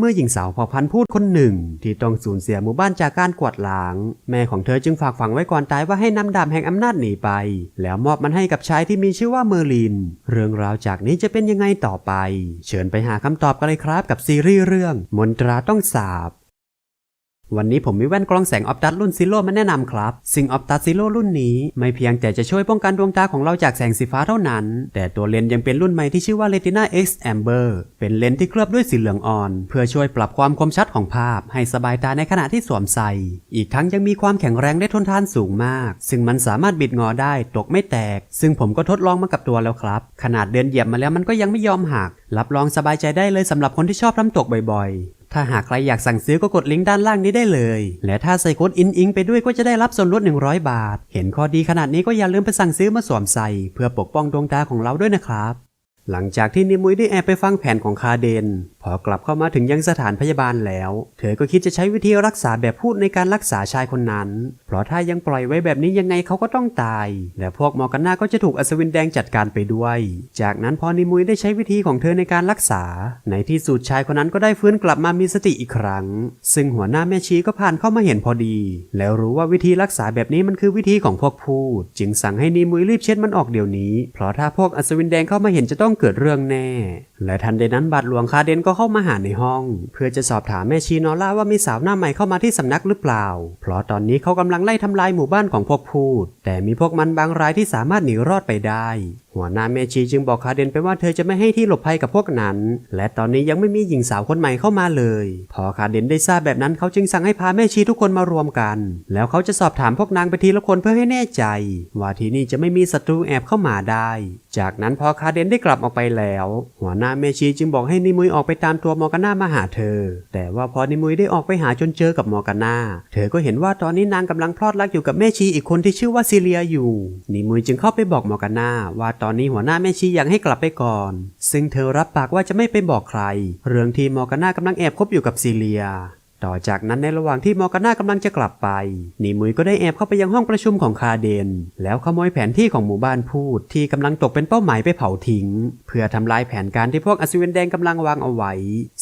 เมื่อหญิงสาวเผ่าพันธุ์พูดคนหนึ่ง ที่ต้องสูญเสียหมู่บ้านจากการกวาดล้าง แม่ของเธอจึงฝากฝังไว้ก่อนตายว่าให้นำดาบแห่งอำนาจหนีไป แล้วมอบมันให้กับชายที่มีชื่อว่าเมอร์ลิน เรื่องราวจากนี้จะเป็นยังไงต่อไป เชิญไปหาคำตอบกันเลยครับกับซีรีส์เรื่อง มนตราต้องสาบ วันนี้ผมมีแว่นกรองแสงออปตัสรุ่นซิโ o มาแนะนำครับซิงออปตัสซิโ o รุ่นนี้ ไม่เพียงแต่จะช่วยป้องกันดวงตาของเราจากแสงสีฟ้าเท่านั้น แต่ตัวเลนส์ยังเป็นรุ่นใหม่ที่ชื่อว่า Retina X Amber เป็นเลนส์ที่เคลือบด้วยสีเหลืองอ่อน เพื่อช่วยปรับความคมชัดของภาพ ให้สบายตาในขณะที่สวมใส่ อีกทั้งยังมีความแข็งแรงและทนทานสูงมาก ซึ่งมันสามารถบิดงอได้ตกไม่แตก ซึ่งผมก็ทดลองมากับตัวแล้วครับ ขนาดเดินเหยียบมาแล้วมันก็ยังไม่ยอมหักรับรองสบายใจได้เลยสำหรับคนที่ชอบทำตกบ่อยๆ ถ้าหากใครอยากสั่งซื้อก็กดลิงก์ด้านล่างนี้ได้เลย และถ้าใส่โค้ดอินอิงไปด้วยก็จะได้รับส่วนลด 100 บาท เห็นข้อดีขนาดนี้ก็อย่าลืมไปสั่งซื้อมาสวมใส่ เพื่อปกป้องดวงตาของเราด้วยนะครับ หลังจากที่นิมุยได้แอบไปฟังแผนของคาเดน พอกลับเข้ามาถึงยังสถานพยาบาลแล้ว เธอก็คิดจะใช้วิธีรักษาแบบพูดในการรักษาชายคนนั้น เพราะถ้ายังปล่อยไว้แบบนี้ยังไงเขาก็ต้องตาย และพวกมอร์กันนาก็จะถูกอัศวินแดงจัดการไปด้วย จากนั้นพอนิมุยได้ใช้วิธีของเธอในการรักษา ในที่สุดชายคนนั้นก็ได้ฟื้นกลับมามีสติอีกครั้ง ซึ่งหัวหน้าแม่ชีก็ผ่านเข้ามาเห็นพอดี แล้วรู้ว่าวิธีรักษาแบบนี้มันคือวิธีของพวกพูด จึงสั่งให้นิมุยรีบเช็ดมันออกเดี๋ยวนี้ เพราะถ้าพวกอัศวินแดงเข้ามาเห็นจะต้องเกิดเรื่องแน่ และทันใดนั้นบาทหลวงคาเดนก็เข้ามาหาในห้อง เพื่อจะสอบถามแม่ชีนอล่าว่ามีสาวหน้าใหม่เข้ามาที่สำนักหรือเปล่า เพราะตอนนี้เขากำลังไล่ทำลายหมู่บ้านของพวกพูด แต่มีพวกมันบางรายที่สามารถหนีรอดไปได้ หัวหน้าแม่ชีจึงบอกคาเดนไปว่าเธอจะไม่ให้ที่หลบภัยกับพวกนั้น และตอนนี้ยังไม่มีหญิงสาวคนใหม่เข้ามาเลย พอคาเดนได้ทราบแบบนั้นเขาจึงสั่งให้พาแม่ชีทุกคนมารวมกัน แล้วเขาจะสอบถามพวกนางไปทีละคนเพื่อให้แน่ใจ ว่าที่นี่จะไม่มีศัตรูแอบเข้ามาได้ จากนั้นพอคาเดนได้กลับออกไปแล้ว หัวหน้าแม่ชีจึงบอกให้นิมุยออกไปตามตัวมอร์กาน่ามาหาเธอ แต่ว่าพอนิมุยได้ออกไปหาจนเจอกับมอร์กาน่าเธอก็เห็นว่าตอนนี้นางกำลังพลอดรักอยู่กับแม่ชีอีกคนที่ชื่อว่าซิเลียอยู่นิมุยจึงเข้าไปบอกมอร์กาน่าว่าตอนอนนี้หัวหน้าแม่ชีอยากให้กลับไปก่อน ซึ่งเธอรับปากว่าจะไม่ไปบอกใคร เรื่องที่มอร์กาน่ากำลังแอบคบอยู่กับซีเลีย ต่อจากนั้นในระหว่างที่มอร์กาน่ากำลังจะกลับไปนิมุยก็ได้แอบเข้าไปยังห้องประชุมของคาเดน แล้วขโมยแผนที่ของหมู่บ้านพูดที่กำลังตกเป็นเป้าหมายไปเผาทิ้ง เพื่อทำลายแผนการที่พวกอัศวินแดงกำลังวางเอาไว้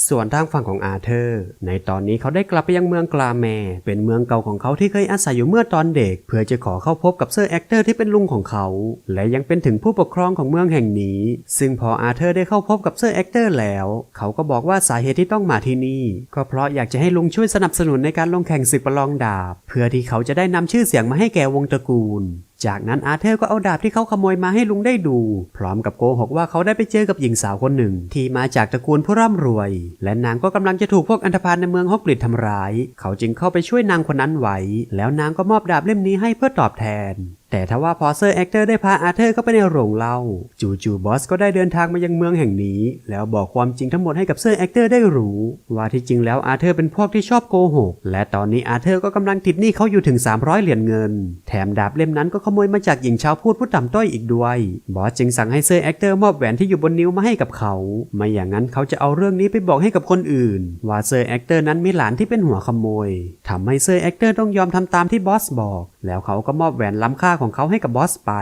ส่วนทางฝั่งของอาเธอร์ ในตอนนี้เขาได้กลับไปยังเมืองกลาแม เป็นเมืองเก่าของเขาที่เคยอาศัยอยู่เมื่อตอนเด็ก เพื่อจะขอเข้าพบกับเซอร์แอคเตอร์ที่เป็นลุงของเขา และยังเป็นถึงผู้ปกครองของเมืองแห่งนี้ ซึ่งพออาเธอร์ได้เข้าพบกับเซอร์แอคเตอร์แล้ว เขาก็บอกว่าสาเหตุที่ต้องมาที่นี่ ก็เพราะอยากจะให้ลุงช่วยสนับสนุนในการลงแข่งศึกประลองดาบ เพื่อที่เขาจะได้นำชื่อเสียงมาให้แก่วงตระกูล จากนั้นอาเธอร์ก็เอาดาบที่เขาขโมยมาให้ลุงได้ดู พร้อมกับโกหกว่าเขาได้ไปเจอกับหญิงสาวคนหนึ่ง ที่มาจากตระกูลผู้ร่ำรวย และนางก็กำลังจะถูกพวกอันธพาลในเมืองฮอกกริดทำร้าย เขาจึงเข้าไปช่วยนางคนนั้นไว้ แล้วนางก็มอบดาบเล่มนี้ให้เพื่อตอบแทน แต่ทว่าพอเซอร์แอคเตอร์ได้พาอาเธอร์เข้าไปในโรงเล้าจู่ๆบอสก็ได้เดินทางมายังเมืองแห่งนี้ แล้วบอกความจริงทั้งหมดให้กับเซอร์แอคเตอร์ได้รู้ ว่าที่จริงแล้วอาเธอร์เป็นพวกที่ชอบโกหก และตอนนี้อาเธอร์ก็กำลังติดหนี้เขาอยู่ถึง 300 เหรียญเงิน แถมดาบเล่มนั้นก็ขโมยมาจากหญิงชาวพูดผู้ต่ำต้อยอีกด้วยบอสจึงสั่งให้เซอร์แอคเตอร์มอบแหวนที่อยู่บนนิ้วมาให้กับเขา ไม่อย่างนั้นเขาจะเอาเรื่องนี้ไปบอกให้กับคนอื่น ว่าเซอร์แอคเตอร์นั้นมีหลานที่เป็นหัวขโมยทำให้เซอร์แอคเตอร์ต้องยอมทำตามที่บอสบอก แล้วเขาก็มอบแหวนล้ำค่าของเขาให้กับบอสไป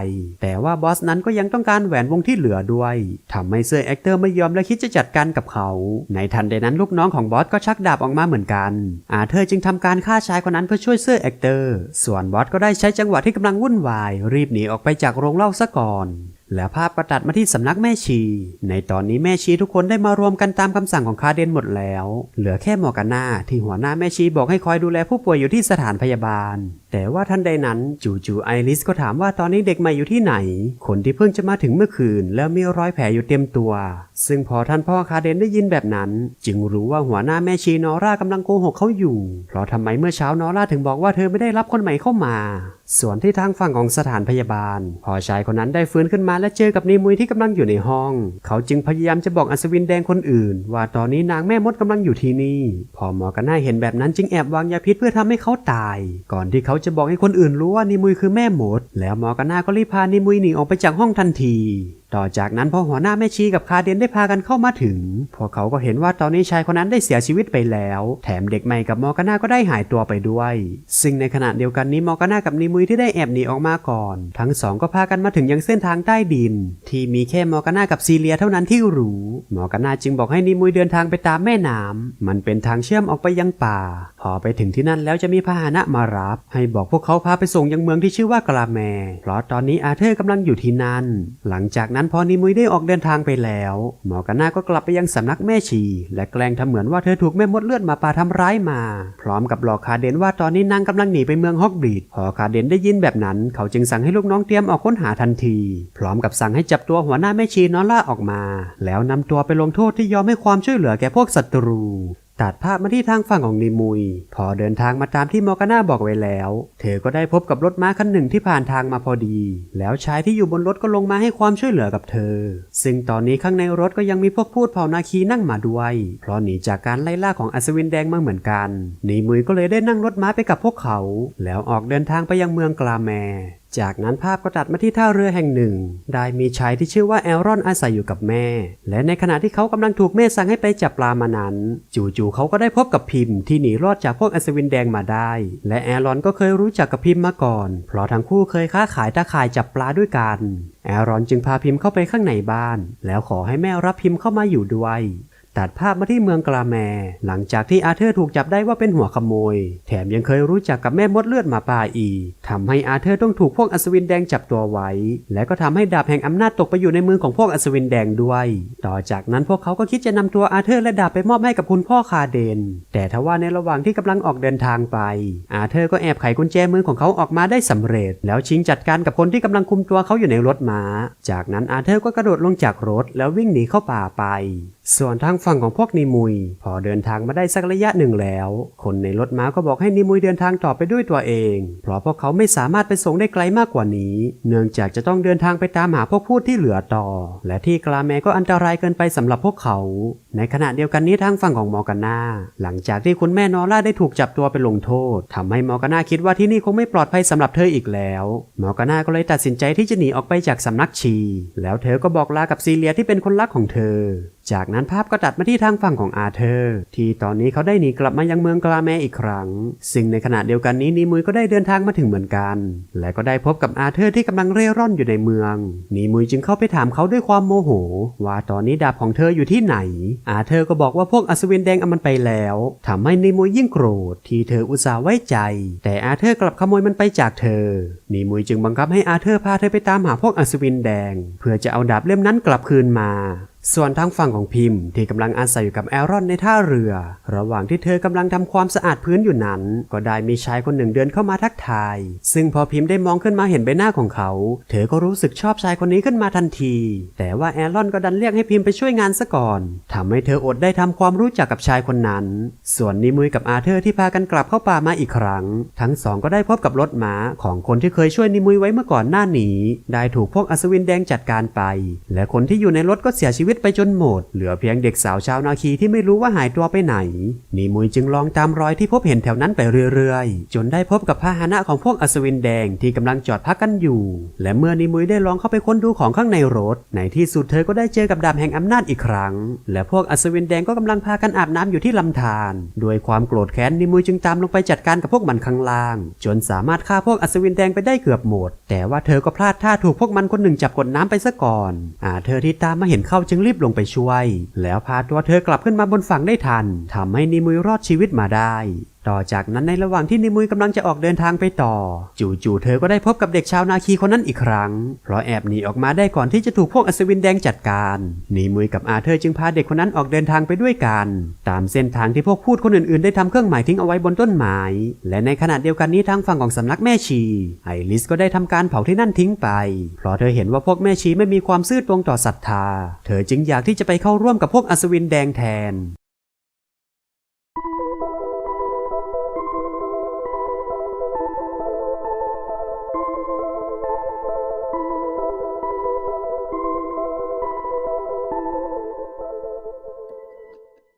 แต่ว่าบอสนั้นก็ยังต้องการแหวนวงที่เหลือด้วยทำให้เซอร์แอคเตอร์ไม่ยอมและคิดจะจัดการกับเขา ในทันใดนั้นลูกน้องของบอสก็ชักดาบออกมาเหมือนกัน อาเธอร์จึงทำการฆ่าชายคนนั้นเพื่อช่วยเซอร์แอคเตอร์ ส่วนบอสก็ได้ใช้จังหวะที่กำลังวุ่นวาย รีบหนีออกไปจากโรงเล้าซะก่อนแล้วภาพก็ตัดมาที่สำนักแม่ชี ในตอนนี้แม่ชีทุกคนได้มารวมกันตามคำสั่งของคาเดนหมดแล้ว เหลือแค่มอกาน่าที่หัวหน้าแม่ชีบอกให้คอยดูแลผู้ป่วยอยู่ที่สถานพยาบาล แต่ว่าทันใดนั้นจู่ๆไอริสก็ถามว่าตอนนี้เด็กใหม่อยู่ที่ไหน คนที่เพิ่งจะมาถึงเมื่อคืน แล้วมีรอยแผลอยู่เต็มตัว ซึ่งพอท่านพ่อคาเดนได้ยินแบบนั้น จึงรู้ว่าหัวหน้าแม่ชีนอร่ากำลังโกหกเขาอยู่ เพราะทำไมเมื่อเช้านอร่าถึงบอกว่าเธอไม่ได้รับคนใหม่เข้ามา ส่วนที่ทางฝั่งของสถานพยาบาล พอชายคนนั้นได้ฟื้นขึ้นมาและเจอกับนิมุยที่กำลังอยู่ในห้อง เขาจึงพยายามจะบอกอัศวินแดงคนอื่น ว่าตอนนี้นางแม่มดกำลังอยู่ที่นี่ พอหมอกันน่าเห็นแบบนั้นจึงแอบวางยาพิษเพื่อทำให้เขาตาย ก่อนที่เขาจะบอกให้คนอื่นรู้ว่านิมุยคือแม่หมด แล้วหมอกรนน่าก็รีบพานิมุยหนีออกไปจากห้องทันที ต่อจากนั้นพอหัวหน้าแม่ชีกับคาเดนได้พากันเข้ามาถึง พวกเขาก็เห็นว่าตอนนี้ชายคนนั้นได้เสียชีวิตไปแล้ว แถมเด็กใหม่กับมอร์กาน่าก็ได้หายตัวไปด้วย ซึ่งในขณะเดียวกันนี้มอร์กาน่ากับนิมุยที่ได้แอบหนีออกมาก่อน ทั้งสองก็พากันมาถึงยังเส้นทางใต้ดิน ที่มีแค่มอร์กาน่ากับซีเลียเท่านั้นที่รู้มอร์กาน่าจึงบอกให้นิมุยเดินทางไปตามแม่น้ำมันเป็นทางเชื่อมออกไปยังป่า พอไปถึงที่นั่นแล้วจะมีพาหนะมารับ ให้บอกพวกเขาพาไปส่งยังเมืองที่ชื่อว่ากลาแมเพราะตอนนี้อาเธอร์กำลังอยู่ที่นั่น หลังจากนั้นพอนิมุยได้ออกเดินทางไปแล้ว หมอร์กาน่าก็กลับไปยังสำนักแม่ชี และแกล้งทำเหมือนว่าเธอถูกแม่มดเลือดมาปาทำร้ายมา พร้อมกับหลอกคาเดนว่าตอนนี้นางกำลังหนีไปเมืองฮอกบีดพอคาเดนได้ยินแบบนั้น เขาจึงสั่งให้ลูกน้องเตรียมออกค้นหาทันที พร้อมกับสั่งให้จับตัวหัวหน้าแม่ชีนอล่าออกมา แล้วนำตัวไปลงโทษที่ยอมให้ความช่วยเหลือแก่พวกศัตรู ตัดภาพมาที่ทางฝั่งของนิมุย พอเดินทางมาตามที่มอร์กาน่าบอกไว้แล้ว เธอก็ได้พบกับรถม้าคันหนึ่งที่ผ่านทางมาพอดี แล้วชายที่อยู่บนรถก็ลงมาให้ความช่วยเหลือกับเธอ ซึ่งตอนนี้ข้างในรถก็ยังมีพวกพูดเผ่านาคีนั่งมาด้วย เพราะหนีจากการไล่ล่าของอัศวินแดงมาเหมือนกันนิมุยก็เลยได้นั่งรถม้าไปกับพวกเขา แล้วออกเดินทางไปยังเมืองกลาแม จากนั้นภาพก็ตัดมาที่ท่าเรือแห่งหนึ่ง ได้มีชายที่ชื่อว่าแอลรอนอาศัยอยู่กับแม่ และในขณะที่เขากำลังถูกแม่สั่งให้ไปจับปลามานั้น จู่ๆเขาก็ได้พบกับพิมพ์ที่หนีรอดจากพวกอัศวินแดงมาได้ และแอลรอนก็เคยรู้จักกับพิมพ์มาก่อน เพราะทั้งคู่เคยค้าขายตาข่ายจับปลาด้วยกัน แอลรอนจึงพาพิมพ์เข้าไปข้างในบ้าน แล้วขอให้แม่รับพิมพ์เข้ามาอยู่ด้วย ตัดภาพมาที่เมืองกลาแม หลังจากที่อาเธอร์ถูกจับได้ว่าเป็นหัวขโมย แถมยังเคยรู้จักกับแม่มดเลือดหมาป่าอีกทำให้อาเธอร์ต้องถูกพวกอัศวินแดงจับตัวไว้ และก็ทำให้ดาบแห่งอำนาจตกไปอยู่ในมือของพวกอัศวินแดงด้วย ต่อจากนั้นพวกเขาก็คิดจะนำตัวอาเธอร์และดาบไปมอบให้กับคุณพ่อคาเดน แต่ทว่าในระหว่างที่กำลังออกเดินทางไป อาเธอร์ก็แอบไขกุญแจมือของเขาออกมาได้สำเร็จ แล้วชิงจัดการกับคนที่กำลังคุมตัวเขาอยู่ในรถม้า จากนั้นอาเธอร์ก็กระโดดลงจากรถแล้ววิ่งหนีเข้าป่าไป ส่วนทางฝั่งของพวกนิมุย พอเดินทางมาได้สักระยะหนึ่งแล้ว คนในรถม้าก็บอกให้นิมุยเดินทางต่อไปด้วยตัวเอง เพราะพวกเขาไม่สามารถไปส่งได้ไกลมากกว่านี้ เนื่องจากจะต้องเดินทางไปตามหาพวกพูดที่เหลือต่อ และที่กลาแมก็อันตรายเกินไปสำหรับพวกเขา ในขณะเดียวกันนี้ทางฝั่งของมอร์กาน่าหลังจากที่คุณแม่นอร่าได้ถูกจับตัวไปลงโทษทำให้มอร์กาน่าคิดว่าที่นี่คงไม่ปลอดภัยสำหรับเธออีกแล้วมอร์กาน่าก็เลยตัดสินใจที่จะหนีออกไปจากสำนักชี แล้วเธอก็บอกลากับซีเลียที่เป็นคนรักของเธอ จากนั้นภาพก็ตัดมาที่ทางฝั่งของอาเธอร์ที่ตอนนี้เขาได้หนีกลับมายังเมืองกลาแมอีกครั้ง ซึ่งในขณะเดียวกันนี้นีมุยก็ได้เดินทางมาถึงเหมือนกัน และก็ได้พบกับอาเธอร์ที่กำลังเร่ร่อนอยู่ในเมืองนีมุยจึงเข้าไปถามเขาด้วยความโมโห ว่าตอนนี้ดาบของเธออยู่ที่ไหนอาเธอก็บอกว่าพวกอัศวินแดงเอามันไปแล้วทำให้นิมุยยิ่งโกรธที่เธออุตส่าห์ไว้ใจ แต่อาเธอร์กลับขโมยมันไปจากเธอนิมุยจึงบังคับให้อาเธอร์พาเธอไปตามหาพวกอัศวินแดง เพื่อจะเอาดาบเล่มนั้นกลับคืนมา ส่วนทางฝั่งของพิมพ์ที่กำลังอาศัยอยู่กับแอรอนในท่าเรือ ระหว่างที่เธอกำลังทำความสะอาดพื้นอยู่นั้น ก็ได้มีชายคนหนึ่งเดินเข้ามาทักทาย ซึ่งพอพิมพ์ได้มองขึ้นมาเห็นใบหน้าของเขา เธอก็รู้สึกชอบชายคนนี้ขึ้นมาทันที แต่ว่าแอรอนก็ดันเรียกให้พิมพ์ไปช่วยงานซะก่อนทำให้เธออดได้ทำความรู้จักกับชายคนนั้น ส่วนนิมุยกับอาเธอร์ที่พากันกลับเข้าป่ามาอีกครั้ง ทั้งสองก็ได้พบกับรถม้าของคนที่เคยช่วยนิมุยไว้เมื่อก่อนหน้านี้ ได้ถูกพวกอัศวินแดงจัดการไป และคนที่อยู่ในรถก็เสียชีวิตไปจนหมด เหลือเพียงเด็กสาวชาวนาคีที่ไม่รู้ว่าหายตัวไปไหน นิมุยจึงลองตามรอยที่พบเห็นแถวนั้นไปเรื่อยๆ จนได้พบกับพาหนะของพวกอัศวินแดงที่กำลังจอดพักกันอยู่ และเมื่อนิมุยได้ลองเข้าไปค้นดูของข้างในรถ ในที่สุดเธอก็ได้เจอกับดาบแห่งอำนาจอีกครั้ง และพวกอัศวินแดงก็กำลังพากันอาบน้ำอยู่ที่ลำธารด้วยความโกรธแค้นนิมุยจึงตามลงไปจัดการกับพวกมันข้างล่าง จนสามารถฆ่าพวกอัศวินแดงไปได้เกือบหมด แต่ว่าเธอก็พลาดท่าถูกพวกมันคนหนึ่งจับกดน้ำไปซะก่อนอ่าเธอที่ตามมาเห็นเข้าจึงรีบลงไปช่วย แล้วพาตัวเธอกลับขึ้นมาบนฝั่งได้ทันทำให้นิมุยรอดชีวิตมาได้ ต่อจากนั้นในระหว่างที่นิมุยกำลังจะออกเดินทางไปต่อ จู่ๆเธอก็ได้พบกับเด็กชาวนาคีคนนั้นอีกครั้ง เพราะแอบหนีออกมาได้ก่อนที่จะถูกพวกอัศวินแดงจัดการนิมุยกับอาเธอร์จึงพาเด็กคนนั้นออกเดินทางไปด้วยกัน ตามเส้นทางที่พวกพูดคนอื่นๆ ได้ทำเครื่องหมายทิ้งเอาไว้บนต้นไม้และในขณะเดียวกันนี้ทางฝั่งของสำนักแม่ชี ไอริสก็ได้ทำการเผาที่นั่นทิ้งไป เพราะเธอเห็นว่าพวกแม่ชีไม่มีความซื่อตรงต่อศรัทธา เธอจึงอยากที่จะไปเข้าร่วมกับพวกอัศวินแดงแทน